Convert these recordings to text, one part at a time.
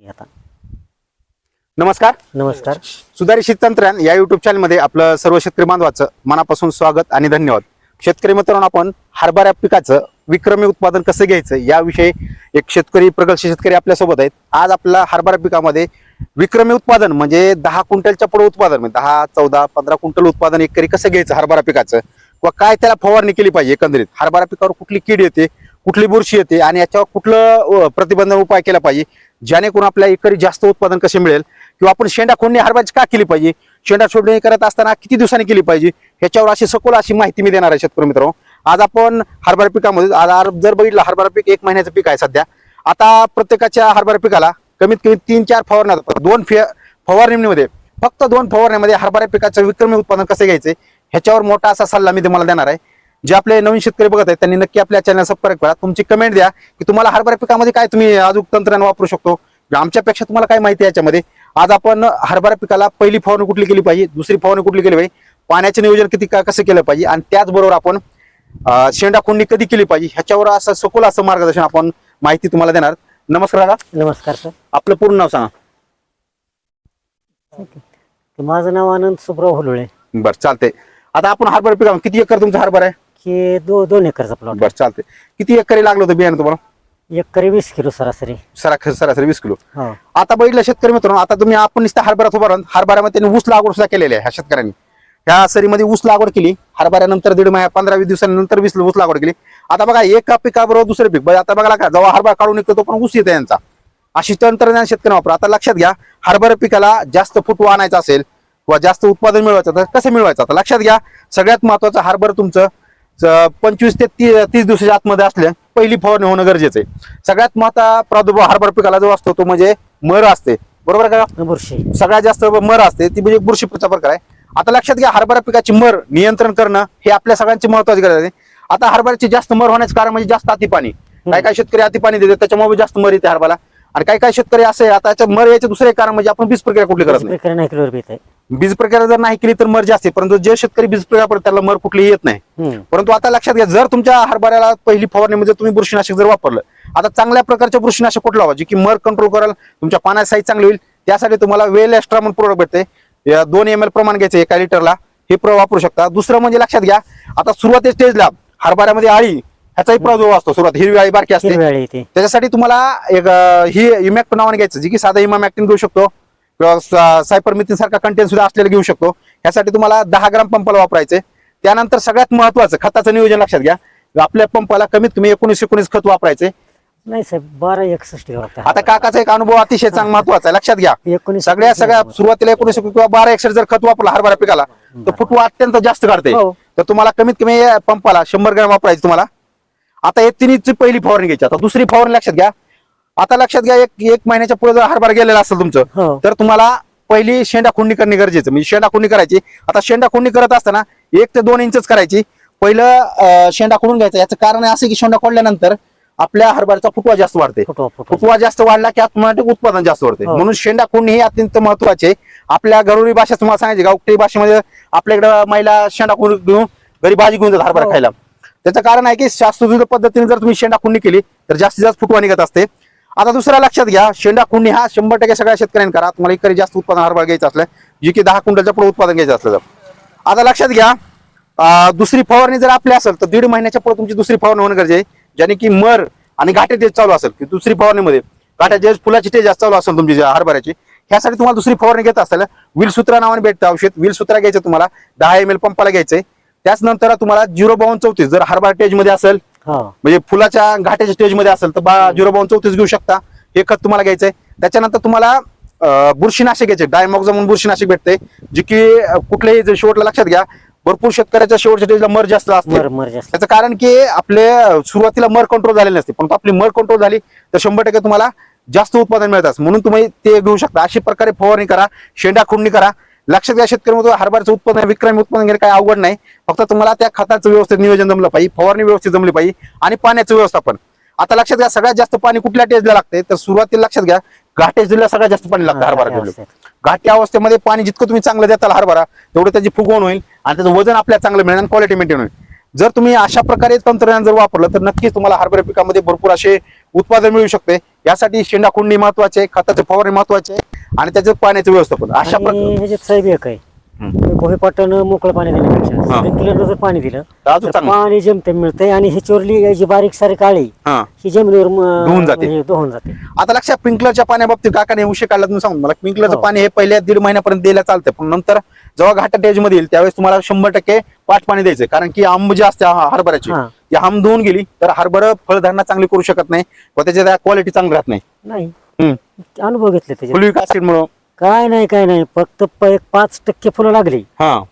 आता. नमस्कार. नमस्कार. सुधारित शेततंत्रज्ञान या युट्यूब चॅनलमध्ये आपलं सर्व शेतकरी बांधवाचं मनापासून स्वागत आणि धन्यवाद. शेतकरी मित्रांनो आपण हरभरा पिकाचं विक्रमी उत्पादन कसं घ्यायचं याविषयी एक शेतकरी प्रगतशील शेतकरी आपल्यासोबत आहेत. आज आपला हरभरा पिकामध्ये विक्रमी उत्पादन म्हणजे दहा क्विंटलच्या पुढे उत्पादन म्हणजे दहा चौदा पंधरा क्विंटल उत्पादन एकरी कसं घ्यायचं हरभरा पिकाचं? किंवा काय त्याला फवारणी केली पाहिजे एकंदरीत? हरभरा पिकावर कुठली कीड येते कुठली बुरशी येते आणि याच्यावर कुठलं अं, प्रतिबंधक उपाय केला पाहिजे? जेणेकरून आपल्या एकरी जास्त उत्पादन कसे मिळेल? किंवा आपण शेंडा खोडणी हरभऱ्याची का केली पाहिजे? शेंडा छोडणी करत असताना किती दिवसांनी केली पाहिजे? ह्याच्यावर अशी सखोल अशी माहिती मी देणार आहे शेतकरी मित्रांनो. आज आपण हरभरा पिकामध्ये आज जर बघितलं हरभरा पीक एक महिन्याचं पीक आहे सध्या. आता प्रत्येकाच्या हरभरा पिकाला कमीत कमी तीन चार फवारण्या दोन फे फवारणीमध्ये फक्त दोन फवारण्यामध्ये हरभरा पिकाचं विक्रमी उत्पादन कसं घ्यायचं? ह्याच्यावर मोठा असा सल्ला मी तुम्हाला देणार आहे. जे आपले नवीन शेतकरी बघत आहेत त्यांनी नक्की आपल्या चॅनल सबस्क्राईब करा. तुमची कमेंट द्या की तुम्हाला हरभरा पिकामध्ये काय तुम्ही अजून तंत्रज्ञान वापरू शकतो. आमच्यापेक्षा तुम्हाला काय माहिती आहे याच्यामध्ये? आज आपण हरभरा पिकाला पहिली फवारणी कुठली केली पाहिजे? दुसरी फवारणी कुठली केली पाहिजे? पाण्याचे नियोजन किती का- कसं केलं पाहिजे? आणि त्याचबरोबर आपण शेंडा खुंडी कधी केली पाहिजे? ह्याच्यावर असं सखोल असं मार्गदर्शन आपण माहिती तुम्हाला देणार. नमस्कार दादा. नमस्कार सर. आपलं पूर्ण नाव सांगा. माझं नाव आनंद सुब्राव होलुळे. बरं चालतंय. आता आपण हरभरा पिका किती एकर तुमचा हरभरा आहे? की दो दोन एकरचा प्लॉट बरं चालतंय. किती एकरी लागलं होतं बियाणं तुम्हाला? एकरी वीस किलो सरासरी. सरा सरासरी वीस किलो. हो. आता बघितलं शेतकरी मित्रांनो आता तुम्ही आपण नुसतं हरभऱ्यात उभा राहून हरभऱ्यामध्ये त्यांनी ऊस लागवड सुद्धा केलेली आहे ह्या शेतकऱ्यांनी. ह्या सरीमध्ये ऊस लागवड केली हरभऱ्यानंतर दीड महिन्या पंधरा वीस दिवसानंतर वीस ऊस लागवड केली. आता बघा एका पिकाबरोबर दुसरे पीक बघा आता बघा का जेव्हा हरभरा काढून निघतो तो पण ऊस येतो यांचा. अशी तंत्रज्ञान शेतकरी वापर. आता लक्षात घ्या हरभरा पिकाला जास्त फुटवा आणायचा असेल किंवा जास्त उत्पादन मिळवायचं तर कसं मिळवायचं? आता लक्षात घ्या सगळ्यात महत्वाचं हरभरा तुमचं पंचवीस ते ती- तीस दिवसाच्या आतमध्ये असले पहिली फवारणी होणं गरजेचं आहे. सगळ्यात मोठा प्रादुर्भाव हरभरा पिकाला जो असतो तो म्हणजे मर असते. बरोबर का? बुरशी. सगळ्यात जास्त मर असते ती म्हणजे बुरशीचा प्रकार आहे. आता लक्षात घ्या हरभरा पिकाची मर नियंत्रण करणं हे आपल्या सगळ्यांची महत्वाची गरज आहे. आता हरभऱ्याची जास्त मर होण्याचं कारण म्हणजे जास्त अतिपाणी. काही काही शेतकरी अतिपाणी देतात त्याच्यामुळे जास्त मर येते हरभरा आणि काही काही शेतकरी असे आता याच्या मर याचे दुसरे कारण म्हणजे आपण बीज प्रक्रिया कुठली करत नाही. प्रकारे नाही आहे बीज प्रक्रिया जर नाही केली तर मर जास्त आहे परंतु जे शेतकरी बीज प्रक्रिया करतात त्याला मर कुठलीही येत नाही. हम्म. परंतु आता लक्षात घ्या जर तुमच्या हरभऱ्याला पहिली फवारणीमध्ये तुम्ही बुरशीनाशक जर वापरलं आता चांगल्या प्रकारचे बुरशीनाशक कुठलं हवं जे की मर कंट्रोल कराल तुमच्या पाण्याची साईज चांगली होईल त्यासाठी तुम्हाला वेल एक्स्ट्रा म्हणून प्रोडक्ट भेटते. या दोन एम एल प्रमाण घ्यायचं एका लिटरला हे प्र वापरू शकता. दुसरं म्हणजे लक्षात घ्या आता सुरुवाती स्टेजला हरभऱ्यामध्ये आळी ह्याचाही प्रादुर्भाव असतो. सुरुवात हिरवी आळी बारकी असते. येते. त्याच्यासाठी तुम्हाला एक अं, ही इमॅक्ट नावाने घ्यायचं जी की साधा इमामॅक्टिन घेऊ शकतो. किंवा सायपरमिथिन सारखा कंटेंट सुद्धा असलेलं घेऊ शकतो. ह्यासाठी तुम्हाला दहा ग्राम पंपाला वापरायचे. त्यानंतर सगळ्यात महत्वाचं खताचं नियोजन लक्षात घ्या. आपल्या पंपाला कमीत कमी एकोणीस एकोणीस खत वापरायचे. नाही साहेब बारा एकसष्ट आता काकाचा एक अनुभव अतिशय चांग महत्त्वाचा आहे. लक्षात घ्या. एकोणीस सगळ्या सगळ्या सुरुवातीला एकोणीस किंवा बारा एकसठ जर खत वापरलं हरभरा पिकाला तर फुटवा अत्यंत जास्त काढते. हो. तर तुम्हाला कमीत कमी या पंपाला शंभर ग्रॅम वापरायचे तुम्हाला. आता एक तिन्हीची पहिली फवारणी घ्यायची. आता दुसरी फवारणी लक्षात घ्या. आता लक्षात घ्या एक एक महिन्याच्या पुढे जर हरभरा गेलेला असेल तुमचं हो. तर तुम्हाला पहिली शेंडा खुंडी करणे गरजेचं म्हणजे शेंडा खुंडी करायची. आता शेंडा खुंडी करत असताना एक ते दोन इंचच करायची. पहिलं शेंडा खोडून घ्यायचा. याचं कारण असं की शेंडा खोडल्यानंतर आपल्या हरभऱ्याचा फुटवा जास्त वाढते. फुटवा जास्त वाढला की ऑटोमॅटिक उत्पादन जास्त वाढते. हो. म्हणून शेंडा खुंडी हे अत्यंत महत्त्वाचे आपल्या घरोरी भाषा तुम्हाला सांगायची गावठी भाषेमध्ये आपल्याकडे महिला शेंडा खुंडी घेऊन घरी भाजी घेऊन जातात हरभरा हो. खायला. त्याचं कारण आहे की शास्त्रोक्त पद्धतीने जर तुम्ही शेंडा खुंडी केली तर जास्तीत जास्त फुटवा निघत असते. आता दुसऱ्या लक्षात घ्या शेंडा खुंडी हा शंभर टक्के सगळ्या शेतकऱ्यांनी करा. तुम्हाला एकरी जास्त उत्पादन हरभरा घ्यायचं असलं जे की दहा क्विंटलच्या पुढे उत्पादन घ्यायचं असलं तर. आता लक्षात घ्या दुसरी फवारणी जर आपली असेल तर दीड महिन्याच्या पुढे तुमची दुसरी फवारणी होणं गरजे आहे. ज्याने की मर आणि घाटे तेज चालू असेल की दुसरी फवारणीमध्ये घाट्याचे फुलाची तेज चालू असेल तुमची हरभऱ्याची ह्यासाठी तुम्हाला दुसरी फवारणी घेत असेल विलसूत्रा नावाने भेटतं औषध. विलसूत्रा घ्यायचं तुम्हाला दहा एम एल पंपाला घ्यायचंय. त्याचनंतर तुम्हाला झिरो बावन्न चौतीस जर हरभरा टेजमध्ये असेल हो. म्हणजे फुलाच्या घाट्याच्या स्टेजमध्ये असेल तर बा झिरो बावन्न चौतीस घेऊ शकता. हे खत तुम्हाला घ्यायचंय. त्याच्यानंतर तुम्हाला बुरशीनाशक घ्यायचे. डायमॉक्झा म्हणून बुरशीनाशक भेटते जे की कुठल्याही जर शेवटला लक्षात घ्या भरपूर शेतकऱ्याच्या शेवटच्या स्टेजला मर जास्त असते. त्याचं कारण की आपले सुरुवातीला मर कंट्रोल झालेले नसते. पण आपली मर कंट्रोल झाली तर शंभर टक्के तुम्हाला जास्त उत्पादन मिळत असतं म्हणून तुम्ही ते घेऊ शकता. अशी प्रकारे फवारणी करा शेंडा खुडणी करा. लक्षात घ्या शेतकरी हरभऱ्याचं उत्पादन विक्रमी उत्पादन घेणे काही अवघड नाही. फक्त तुम्हाला त्या खताचं व्यवस्थित नियोजन जमलं पाहिजे फवारणी व्यवस्थित जमली पाहिजे आणि पाण्याचं व्यवस्थापन. आता लक्षात घ्या सगळ्यात जास्त पाणी कुठल्या टेजला लागते तर सुरुवातीला लक्षात घ्या घाटे जिल्ह्यात सगळ्यात जास्त पाणी लागतं हरभरा घाटे अवस्थेमध्ये पाणी जितकं तुम्ही चांगलं देताल हरभरा तेवढं त्याची फुगवण होईल आणि त्याचं वजन आपल्याला चांगलं मिळेल आणि क्वालिटी मेंटेन होईल. जर तुम्ही अशा प्रकारे तंत्रज्ञान जर वापरलं तर नक्कीच तुम्हाला हरभरा पिकामध्ये भरपूर असे उत्पादन मिळू शकते. यासाठी शेंडा खुंडी महत्त्वाचे आहे, खताचे फवारणी महत्त्वाचे आहे आणि त्याचं पाण्याचं व्यवस्थापन अशा आणि प्रकारे ह्याच्यात साहेब एक आहे हम्म. भोई पाटण मोकळं पाणी हा. देण्यापेक्षा जर पाणी दिलं तर अजून तर चांगलं पाणी जेमतेम मिळतंय आणि ही चोरली जी बारीक सारीक आळी हा ही जमिनीवर म- धुवून जाते. धुवून जाते आता लक्षात स्प्रिंकलरच्या पाण्याबाबतीत काकाने विषय काढला तुम्ही सांगू मला स्प्रिंकलरचं हो. पाणी हे पहिल्या दीड महिन्यापर्यंत द्यायला चालतं पण नंतर जेव्हा घाटा टेजमध्ये येईल त्यावेळेस तुम्हाला शंभर टक्के पाठ पाणी द्यायचं कारण की आंब जे असते हा- हरभऱ्याची हा. ती आंब धुवून गेली तर हरभरा फळधारणा चांगली करू शकत नाही व त्याच्या क्वालिटी चांगली राहत नाही. अनुभव घेतले त्याचे फुलविक ऍसिड मुळे काय नाही काय नाही. फक्त प- एक पाच टक्के फुलं लागली. हा.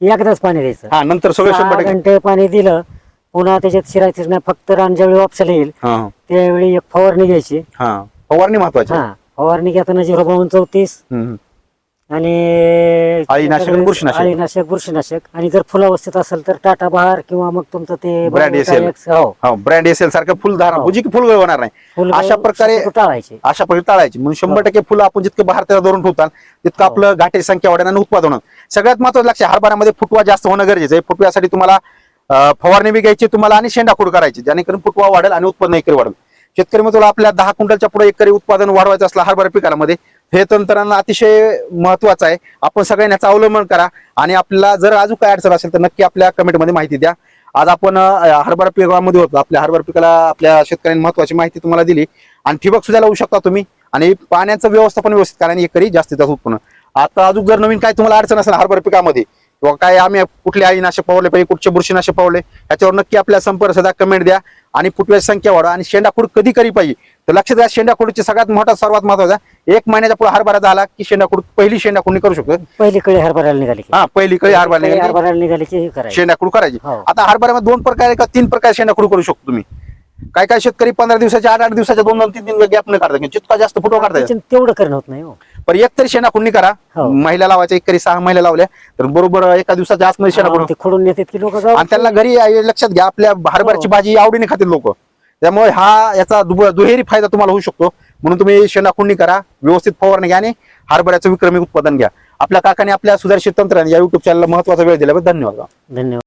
एकदाच पाणी द्यायचं. हा नंतर सगळं सहा शंभर टक्के. घंटे पाणी दिलं पुन्हा त्याच्यात शिरायचं नाही. फक्त रान ज्यावेळी वापसायला येईल. हा. त्यावेळी एक फवारणी घ्यायची. हा. फवारणी महत्वाची. हा. फवारणी घेताना झिरो बावन्न चौतीस. हम्म. आणि अळीनाशक आणि बुरशीनाशक. अळीनाशक बुरशीनाशक. आणि जर फुलावस्थेत असेल तर टाटा बहार किंवा मग तुमचं ते Brand Bamboo SL. Tyrex, हो. हा ब्रँड एसेल सारखं फुलधारणा हो. जी की फुल होणार नाही. फुल अशा प्रकारे शक्यतो टाळायचे. अशा प्रकारे टाळायची. म्हणून शंभर टक्के फुलं आपण जितके बाहेर त्याला धरून ठेवतात तितकं हो. आपलं घाटे संख्या वाढेल आणि उत्पादन सगळ्यात महत्वाचं लक्ष हरभऱ्यामध्ये फुटवा जास्त होणं गरजेचं आहे. फुटव्यासाठी तुम्हाला अं, फवारणी बी घ्यायची तुम्हाला आणि शेंडाखोड करायची. जेणेकरून फुटवा वाढेल आणि उत्पन्न एकरी वाढेल. शेतकरी मित्रांनो आपल्या दहा क्विंटलच्या पुढे एकरी उत्पादन वाढवायचं असलं हरभरा पिकामध्ये हे तंत्रज्ञान अतिशय महत्वाचं आहे. आपण सगळ्यांनी याचा अवलंबन करा आणि आपल्याला जर अजून काय अडचण असेल तर नक्की आपल्या कमेंटमध्ये माहिती द्या. आज आपण हरभरा पिकामध्ये होतो. आपल्या हरभरा पिकाला आपल्या शेतकऱ्यांनी महत्वाची माहिती तुम्हाला दिली. आणि ठिबक सुद्धा लावू शकता तुम्ही. आणि पाण्याचं व्यवस्थापन व्यवस्थित करा आणि एकरी जास्तीत जास्त उत्पन्न. आता अजून जर नवीन काय तुम्हाला अडचण असेल हरभरा पिकामध्ये किंवा काय आम्ही कुठले आईनाशक पावले पाहिजे कुठचे बुरशीनाशक पावले याच्यावर नक्की आपल्या संपर्क सदा कमेंट द्या. आणि फुटव्याची संख्या वाढवा. आणि शेंडाखोड कधी करी पाहिजे? तर लक्षात घ्या शेंडाखोडची सगळ्यात मोठा सर्वात महत्त्वाचा एक महिन्याच्या पुढे हरभरा झाला की शेंडाखोड पहिली शेंडाखोड करू शकतो. पहिली कळी हरभऱ्याला निघाली हा पहिली कळी हरभरा कळी निघाली. शेंडाखोड करायची. हो. आता हरभऱ्यामध्ये दोन प्रकारे का? तीन प्रकारे शेंडाखोड करू शकतो तुम्ही. काय काय शेतकरी पंधरा दिवसाच्या आठ आठ दिवसाच्या दोन दोन तीन तीन गॅप न काढतात. जितका जास्त फुटवा काढता येईल. त्याच्यानं तेवढं करणं होत नाही हो. पण एक तरी शेणाखुंडी करा हो. महिला लावायच्या एक तरी सहा महिला लावल्या तर बरोबर एका दिवसाच्या आतमध्ये ते खोडून येतात की लोक आणि त्यांना घरी आहे, लक्षात घ्या आपल्या हरभऱ्याची हो. भाजी आवडीने खातील लोक. त्यामुळे हा याचा दुब- दुहेरी फायदा तुम्हाला होऊ शकतो. म्हणून तुम्ही शेणाखुंडी करा व्यवस्थित फवारणी घ्या आणि हरभऱ्याचं विक्रमी उत्पादन घ्या. आपल्या काकाने आपल्या सुधारित तंत्राने या युट्यूब चॅनलला महत्त्वाचा वेळ दिल्याबद्दल धन्यवाद. धन्यवाद.